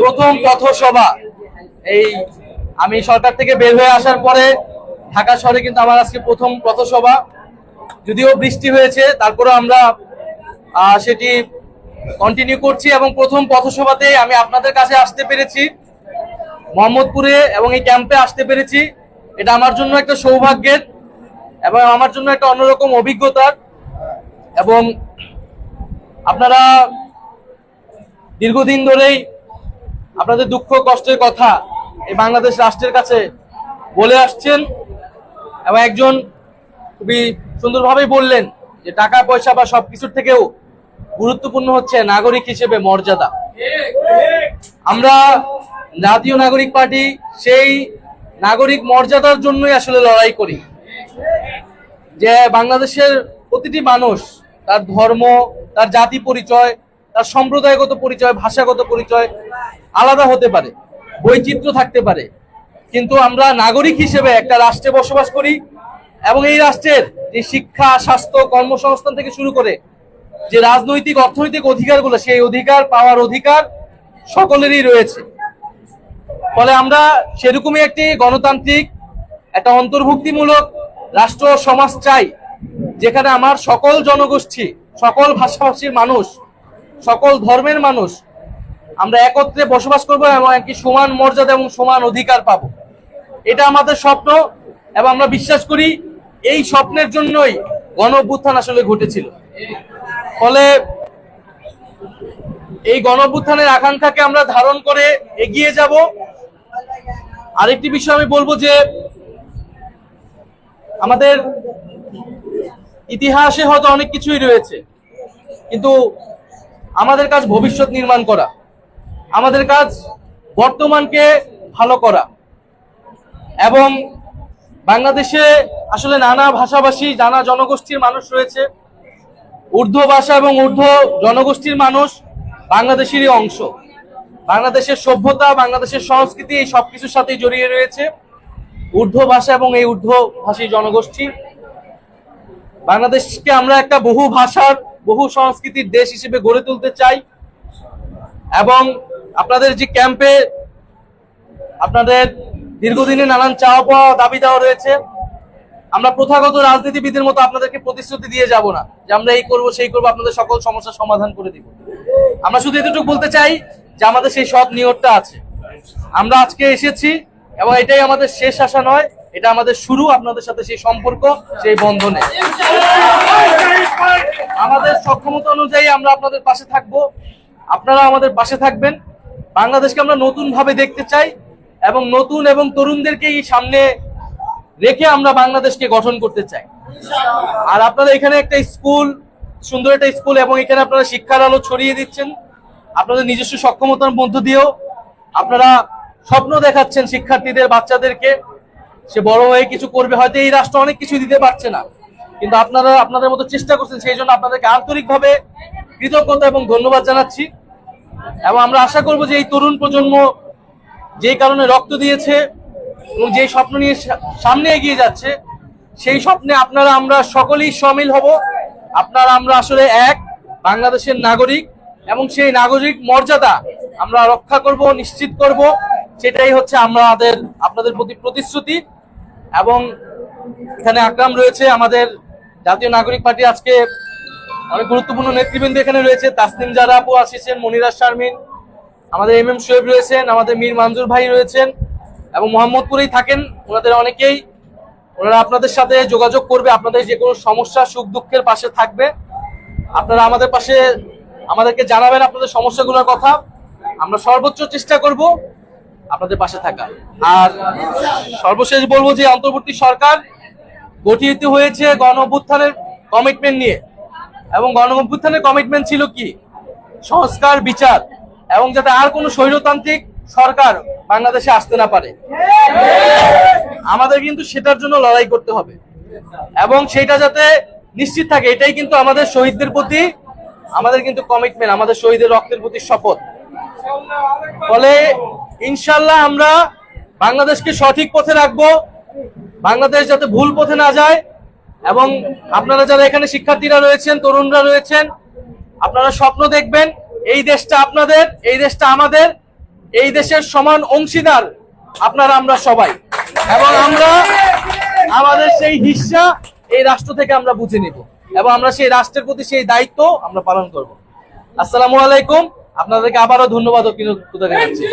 প্রথম পথসভা। এই আমি সরকার থেকে বের হয়ে আসার পরে ঢাকা শহরে কিন্তু আমার আজকে প্রথম পথসভা। যদিও বৃষ্টি হয়েছে তারপরে আমরা সেটি কন্টিনিউ করছি এবং প্রথম পথসভাতে আমি আপনাদের কাছে আসতে পেরেছি। মোহাম্মদপুরে এবং এই ক্যাম্পে আসতে পেরেছি। এটা আমার জন্য একটা সৌভাগ্যের এবং আমার জন্য একটা অন্যরকম অভিজ্ঞতার। এবং আপনারা দীর্ঘদিন ধরেই আপনাদের দুঃখ, কষ্টের কথা এই বাংলাদেশ রাষ্ট্রের কাছে বলে আসছেন এবং একজন খুবই সুন্দরভাবেই বললেন যে টাকা, পয়সা বা সবকিছুর থেকেও গুরুত্বপূর্ণ হচ্ছে নাগরিক হিসেবে মর্যাদা। আমরা জাতীয় নাগরিক পার্টি সেই নাগরিক মর্যাদার জন্যই আসলে লড়াই করি। যে বাংলাদেশের প্রতিটি মানুষ তার ধর্ম, তার জাতি পরিচয় তার সম্প্রদায়গত পরিচয়, ভাষাগত পরিচয় আলাদা হতে পারে, বৈচিত্র্য থাকতে পারে। কিন্তু আমরা নাগরিক হিসেবে একটা রাষ্ট্রে বসবাস করি এবং এই রাষ্ট্রের যে শিক্ষা, স্বাস্থ্য, কর্মসংস্থান থেকে শুরু করে যে রাজনৈতিক, অর্থনৈতিক অধিকারগুলো, সেই অধিকার, পাওয়ার অধিকার সকলেরই রয়েছে। ফলে আমরা সেরকমই একটি গণতান্ত্রিক, একটা অন্তর্ভুক্তিমূলক রাষ্ট্র সমাজ চাই, যেখানে আমার সকল জনগোষ্ঠী, সকল ভাষাভাষীর মানুষ সকল ধর্মের মানুষ, আমরা একত্রে বসবাস করব এবং একটি সমান মর্যাদা এবং সমান অধিকার পাব। এটা আমাদের স্বপ্ন এবং আমরা বিশ্বাস করি এই স্বপ্নের জন্যই গণ অভ্যুত্থান আসলে ঘটেছিল। ফলে এই গণ অভ্যুত্থানের আকাঙ্ক্ষাকে আমরা ধারণ করে এগিয়ে যাব। আরেকটি বিষয় আমি বলব যে, আমাদের ইতিহাসে হয়তো অনেক কিছুই রয়েছে, কিন্তু আমাদের কাজ ভবিষ্যৎ নির্মাণ করা। আমাদের কাজ বর্তমানকে ভালো করা। এবং বাংলাদেশে আসলে নানা ভাষাভাষী, নানা জনগোষ্ঠীর মানুষ রয়েছে। উর্দু ভাষা এবং উর্দু জনগোষ্ঠীর মানুষ বাংলাদেশেরই অংশ। বাংলাদেশের সভ্যতা, বাংলাদেশের সংস্কৃতি এই সব কিছুর সাথেই জড়িয়ে রয়েছে। উর্দু ভাষা এবং এই উর্দু ভাষী জনগোষ্ঠী। বাংলাদেশকে আমরা একটা বহু ভাষার বহু সংস্কৃতির দেশ হিসেবে গড়ে তুলতে চাই। এবং আপনাদের যে ক্যাম্পে আপনাদের দীর্ঘদিনে নানান চাওয়া পাওয়া দাবি দেওয়া রয়েছে, আমরা প্রথাগত রাজনীতিবিদের মতো আপনাদেরকে প্রতিশ্রুতি দিয়ে যাব না যে আমরা এই করব, সেই করব, আপনাদের সকল সমস্যার সমাধান করে দিব। আমরা শুধু এতটুকু বলতে চাই যে আমাদের সেই সৎ নিয়তটা আছে। আমরা আজকে এসেছি এবং এটাই আমাদের শেষ আশা নয়। এটা আমাদের শুরু, আপনাদের সাথে সেই সম্পর্ক, সেই বন্ধনে। আমাদের সক্ষমতা অনুযায়ী আমরা আপনাদের পাশে থাকব। আপনারা আমাদের পাশে থাকবেন। বাংলাদেশকে আমরা নতুন ভাবে দেখতে চাই এবং নতুন এবং তরুণদেরকেই সামনে রেখে আমরা বাংলাদেশকে গঠন করতে চাই। আর আপনারা এখানে একটা স্কুল, সুন্দর একটা স্কুল এবং এখানে আপনারা শিক্ষার আলো ছড়িয়ে দিচ্ছেন। আপনাদের নিজস্ব সক্ষমতার মধ্য দিয়েও আপনারা স্বপ্ন দেখাচ্ছেন শিক্ষার্থীদের, বাচ্চাদেরকে। সে বড় হয়ে কিছু করবে, হয়তো এই রাষ্ট্র অনেক কিছু দিতে পারছে না। কিন্তু আপনারা আপনাদের মতো চেষ্টা করছেন, সেই জন্য আপনাদেরকে আন্তরিকভাবে কৃতজ্ঞতা এবং ধন্যবাদ জানাচ্ছি। এবং আমরা আশা করব যে এই তরুণ প্রজন্ম যেই কারণে রক্ত দিয়েছে এবং যেই স্বপ্ন নিয়ে সামনে এগিয়ে যাচ্ছে, সেই স্বপ্নে আপনারা আমরা সকলেই সামিল হব। আপনারা আমরা আসলে এক বাংলাদেশের নাগরিক এবং সেই নাগরিক মর্যাদা আমরা রক্ষা করব, নিশ্চিত করব। সেটাই হচ্ছে আমরা আমাদের, আপনাদের প্রতি প্রতিশ্রুতি। এবং এখানে আকরাম রয়েছে, আমাদের জাতীয় নাগরিক পার্টি আজকে অনেক গুরুত্বপূর্ণ নেতৃবৃন্দ এখানে রয়েছে, তাসনিম জারা আপু আসিছেন মনিরাজ শারমিন, আমাদের এম এম শোয়েব রয়েছেন, আমাদের মীর মঞ্জুর ভাই রয়েছেন এবং মোহাম্মদপুরেই থাকেন ওনাদের অনেকেই। ওনারা আপনাদের সাথে যোগাযোগ করবে, আপনাদের যে কোনো সমস্যা, সুখ দুঃখের পাশে থাকবে। আপনারা আমাদের পাশে, আমাদেরকে জানাবেন আপনাদের সমস্যাগুলোর কথা। আমরা সর্বোচ্চ চেষ্টা করব আপনাদের পাশে থাকা। আর সর্বশেষ বলব যে অন্তর্বর্তী সরকার গঠিত হয়েছে গণ অভ্যুত্থানের কমিটমেন্ট নিয়ে। এবং গণ অভ্যুত্থানের কমিটমেন্ট ছিল কি? সংস্কার, বিচার, এবং যাতে আর কোনো স্বৈরতান্ত্রিক সরকার বাংলাদেশে আসতে না পারে। আমাদের কিন্তু সেটার জন্য লড়াই করতে হবে। এবং সেটা যাতে নিশ্চিত থাকে, এটাই কিন্তু আমাদের শহীদদের প্রতি আমাদের কিন্তু কমিটমেন্ট আমাদের শহীদের রক্তের প্রতি শপথ। ফলে ইনশাল্লাহ আমরা বাংলাদেশকে সঠিক পথে রাখব। বাংলাদেশ যাতে ভুল পথে না যায় এবং আপনারা যারা এখানে শিক্ষার্থীরা রয়েছেন, তরুণরা রয়েছেন, আপনারা স্বপ্ন দেখবেন, এই দেশটা আপনাদের, এই দেশটা আমাদের, এই দেশের সমান অংশীদার আপনারা আমরা সবাই। এবং আমরা আমাদের সেই হিস্সা এই রাষ্ট্র থেকে আমরা বুঝে নিব এবং আমরা সেই রাষ্ট্রের প্রতি সেই দায়িত্ব আমরা পালন করব। আসসালামু আলাইকুম। আপনাদেরকে আবারও ধন্যবাদ ও কৃতজ্ঞতা জানাচ্ছি।